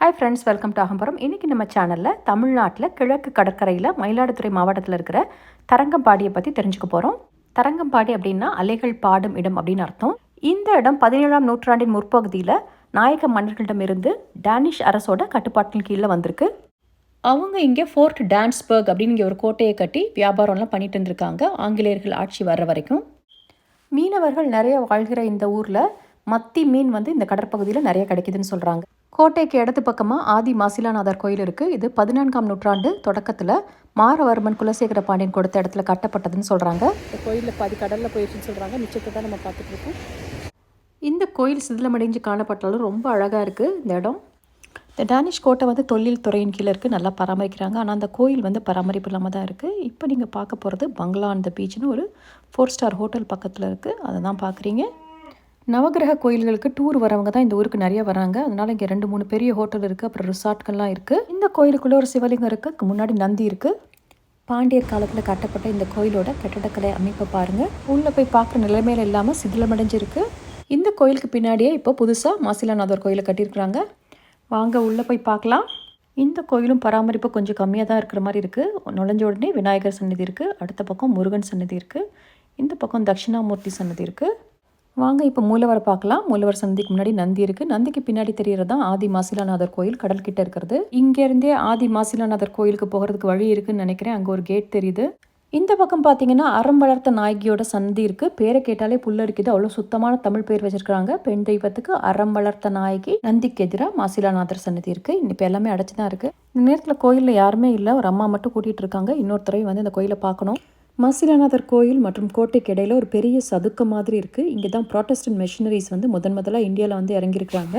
Hi friends welcome to Agambaram இன்றைக்கி நம்ம சேனலில் தமிழ்நாட்டில் கிழக்கு கடற்கரையில் மயிலாடுதுறை மாவட்டத்தில் இருக்கிற தரங்கம்பாடியை பற்றி தெரிஞ்சுக்க போகிறோம் தரங்கம்பாடி அப்படின்னா அலைகள் பாடும் இடம் அப்படின்னு அர்த்தம். இந்த இடம் பதினேழாம் நூற்றாண்டின் முற்பகுதியில் நாயக மன்னர்களிடமிருந்து டேனிஷ் அரசோட கட்டுப்பாட்டின் கீழே வந்திருக்கு. அவங்க இங்கே ஃபோர்ட் டான்ஸ்பர்க் அப்படின்னு இங்கே ஒரு கோட்டையை கட்டி வியாபாரம்லாம் பண்ணிட்டு இருந்திருக்காங்க. ஆங்கிலேயர்கள் ஆட்சி வர்ற வரைக்கும். மீனவர்கள் நிறைய வாழ்கிற இந்த ஊரில் மத்தி மீன் வந்து இந்த கடற்பகுதியில் நிறைய கிடைக்குதுன்னு சொல்கிறாங்க கோட்டைக்கு இடது பக்கமாக ஆதி மாசிலாநாதர் கோயில் இருக்குது இது பதினான்காம் நூற்றாண்டு தொடக்கத்தில் மாரவர்மன் குலசேகர பாண்டியன் கொடுத்த இடத்துல கட்டப்பட்டதுன்னு சொல்கிறாங்க இந்த கோயிலில் பாதி கடலில் போயிடுச்சுன்னு சொல்கிறாங்க மிச்சத்தை தான் நம்ம பார்த்துட்டு இருக்கோம். இந்த கோயில் சிதிலமடைஞ்சு காணப்பட்டாலும் ரொம்ப அழகாக இருக்குது இந்த இடம். இந்த டேனிஷ் கோட்டை வந்து தொழில் துறையின் கீழே இருக்குது நல்லா பராமரிக்கிறாங்க. ஆனால் அந்த கோயில் வந்து பராமரிப்பு இல்லாமல் தான் இருக்குது இப்போ நீங்கள் பார்க்க போகிறது பங்களா அந்த பீச்னு ஒரு ஃபோர் ஸ்டார் ஹோட்டல் பக்கத்தில் இருக்குது அதை தான் பார்க்குறீங்க. நவகிரக கோயில்களுக்கு டூர் வரவங்க தான் இந்த ஊருக்கு நிறைய வராங்க. அதனால இங்கே ரெண்டு மூணு பெரிய ஹோட்டல் இருக்குது அப்புறம் ரிசார்ட்கள்லாம் இருக்குது இந்த கோயிலுக்குள்ளே ஒரு சிவலிங்கம் இருக்குது அதுக்கு முன்னாடி நந்தி இருக்குது பாண்டியர் காலத்தில் கட்டப்பட்ட இந்த கோயிலோட கட்டடக்கலை அமைப்பை பாருங்கள் உள்ளே போய் பார்க்குற நிலைமையில இல்லாமல் சிதிலமடைஞ்சிருக்கு. இந்த கோயிலுக்கு பின்னாடியே இப்போ புதுசாக மாசிலாநாதர் கோயிலை கட்டியிருக்கிறாங்க. வாங்க உள்ளே போய் பார்க்கலாம். இந்த கோயிலும் பராமரிப்பு கொஞ்சம் கம்மியாக தான் இருக்கிற மாதிரி இருக்குது நுழைஞ்ச உடனே விநாயகர் சன்னதி இருக்குது அடுத்த பக்கம் முருகன் சன்னதி இருக்குது இந்த பக்கம் தட்சிணாமூர்த்தி சன்னதி இருக்குது வாங்க இப்போ மூலவரை பார்க்கலாம். மூலவர் சந்திக்கு முன்னாடி நந்தி இருக்குது நந்திக்கு பின்னாடி தெரியறது தான் ஆதி மாசிலாநாதர் கோயில் கடல் கிட்ட இருக்கிறது. இங்கேருந்தே ஆதி மாசிலாநாதர் கோயிலுக்கு போகிறதுக்கு வழி இருக்குன்னு நினைக்கிறேன். அங்கே ஒரு கேட் தெரியுது. இந்த பக்கம் பார்த்தீங்கன்னா அறம் வளர்த்த நாயகியோட சந்தி இருக்குது பேரை கேட்டாலே புல்லரிக்குது அவ்வளோ சுத்தமான தமிழ் பேர் வச்சிருக்காங்க பெண் தெய்வத்துக்கு அறம் வளர்த்த நாயகி நந்திக்கு எதிராக மாசிலாநாதர் சன்னதி இருக்குது இப்போ எல்லாமே அடைச்சி தான் இருக்குது இந்த நேரத்தில் கோயிலில் யாருமே இல்லை. ஒரு அம்மா மட்டும் கூட்டிகிட்டு இருக்காங்க. இன்னொருத்தரையும் வந்து இந்த கோயிலை பார்க்கணும். மசிலநாதர் கோயில் மற்றும் கோட்டைக்கு இடையில் ஒரு பெரிய சதுக்க மாதிரி இருக்குது இங்கே தான் ப்ராட்டஸ்டன்ட் மிஷினரிஸ் வந்து முதன் முதலாக இந்தியாவில் வந்து இறங்கியிருக்காங்க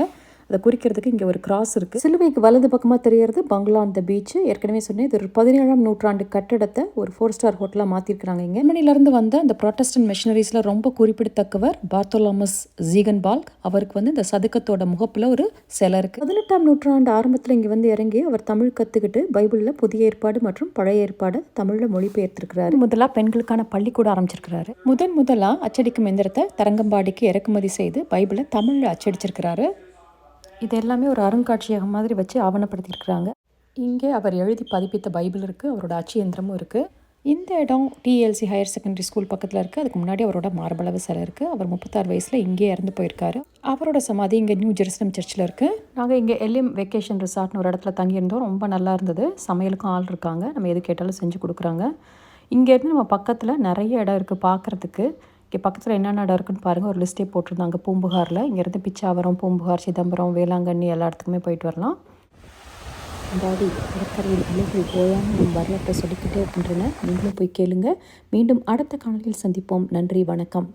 அதை குறிக்கிறதுக்கு இங்கே ஒரு கிராஸ் இருக்குது சிலுவைக்கு வலது பக்கமாக தெரியறது பங்களா அந்த பீச் ஏற்கனவே சொன்னேன் இது ஒரு பதினேழாம் நூற்றாண்டு கட்டிடத்தை ஒரு ஃபோர் ஸ்டார் ஹோட்டலாக மாற்றிருக்கிறாங்க இங்கே. ஜெர்மனிலேருந்து வந்த அந்த ப்ரொட்டஸ்டன்ட் மிஷினரிஸில் ரொம்ப குறிப்பிடத்தக்கவர் பார்த்தோலாமஸ் ஜீகன் பால்க் அவருக்கு வந்து இந்த சதுக்கத்தோட முகப்பில் ஒரு சிலை இருக்குது பதினெட்டாம் நூற்றாண்டு ஆரம்பத்தில் இங்கே வந்து இறங்கி அவர் தமிழ் கற்றுக்கிட்டு பைபிளில் புதிய ஏற்பாடு மற்றும் பழைய ஏற்பாடு தமிழில் மொழிபெயர்த்திருக்கிறாரு. முதலாக பெண்களுக்கான பள்ளிக்கூடம் ஆரம்பிச்சிருக்கிறாரு. முதன் முதலாக அச்சடிக்கும் எந்திரத்தை தரங்கம்பாடிக்கு இறக்குமதி செய்து பைபிளை தமிழில் அச்சடிச்சிருக்கிறாரு. இது எல்லாமே ஒரு அருங்காட்சியகம் மாதிரி வச்சு ஆவணப்படுத்தியிருக்கிறாங்க. இங்கே அவர் எழுதி பதிப்பித்த பைபிள் இருக்குது அவரோட அச்சியந்திரமும் இருக்குது இந்த இடம் டிஎல்சி ஹையர் செகண்டரி ஸ்கூல் பக்கத்தில் இருக்குது அதுக்கு முன்னாடி அவரோட மார்பளவு சிலை இருக்குது அவர் முப்பத்தாறு வயசில் இங்கே இறந்து போயிருக்காரு. அவரோட சமாதி இங்கே நியூ ஜெருசலம் சர்ச்சில் இருக்குது நாங்கள் இங்கே எல்எம் வெக்கேஷன் ரிசார்ட்னு ஒரு இடத்துல தங்கியிருந்தோம். ரொம்ப நல்லா இருந்தது. சமையலுக்கும் ஆள் இருக்காங்க. நம்ம எது கேட்டாலும் செஞ்சு கொடுக்குறாங்க. இங்கேருந்து நம்ம பக்கத்தில் நிறைய இடம் இருக்குது பார்க்குறதுக்கு. இங்கே பக்கத்தில் என்னென்ன இடம் இருக்குன்னு பாருங்கள் ஒரு லிஸ்ட்டே போட்டிருந்தாங்க. பூம்புகாரில். இங்கேருந்து பிச்சாவரம் பூம்புகார் சிதம்பரம் வேளாங்கண்ணி எல்லா இடத்துக்குமே போயிட்டு வரலாம். அதாவது கடற்கரையில் அலைகள் ஓயாமல் நம் வரலாற்றை சொல்லிக்கிட்டே இருக்கின்றன. நீங்களும் போய் கேளுங்க. மீண்டும் அடுத்த காணொலியில் சந்திப்போம். நன்றி வணக்கம்.